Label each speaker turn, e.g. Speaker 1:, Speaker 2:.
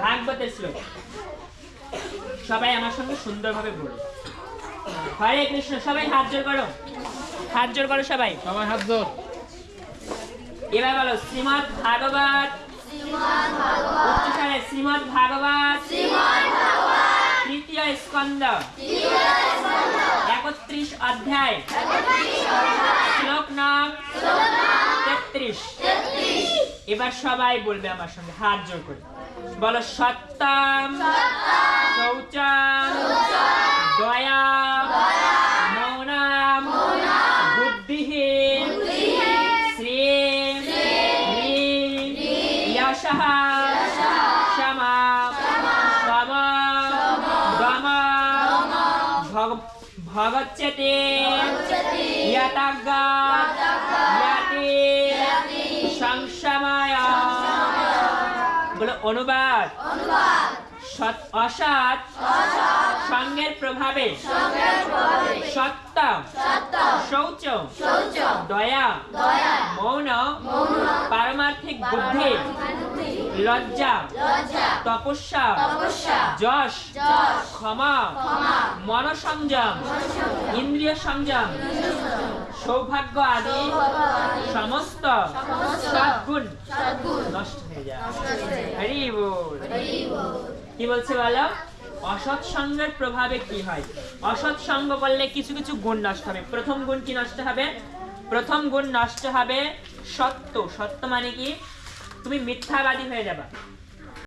Speaker 1: ভাগবতের শ্লোক সবাই আমার সঙ্গে সুন্দরভাবে বলো হরে কৃষ্ণ সবাই হাত জোর করো। হাত জোর করো সবাই।
Speaker 2: সবাই হাত জোর।
Speaker 1: এবার বলো শ্রীমদ ভাগবত। শ্রীমদ ভাগবত। তৃতীয় স্কন্দ একত্রিশ অধ্যায় শ্লোক নাম তেত্রিশ এবার সবাই বলবে আমার সঙ্গে হাত জোর করে বলো সত্যম শৌচম দয়া মৌনাম বুদ্ধিহীন শ্রীম হ্রিম যশঃ ক্ষমা তম দম ভগ- ভগচ্যতে यतगत यति সংসময় বলো অনুবাদ সৎ অসৎ সঙ্গের প্রভাবে সত্য শৌচ দয়া মৌন পারমার্থিক বুদ্ধি লজ্জা তপস্যা যশ ক্ষমা মনসংযম ইন্দ্রিয় সংযম সৌভাগ্য আদি সমস্ত সদ্গুণ নষ্ট হয়ে যায়। হরি বল। কি বলছে বলো? অসৎ সঙ্গের প্রভাবে কি হয়? অসৎ সঙ্গ করলে কিছু কিছু গুণ নষ্ট হবে। প্রথম গুণ কি নষ্ট হবে? প্রথম গুণ নষ্ট হবে সত্য। সত্য মানে কি? तुम्हें मिथ्यावादी हो जा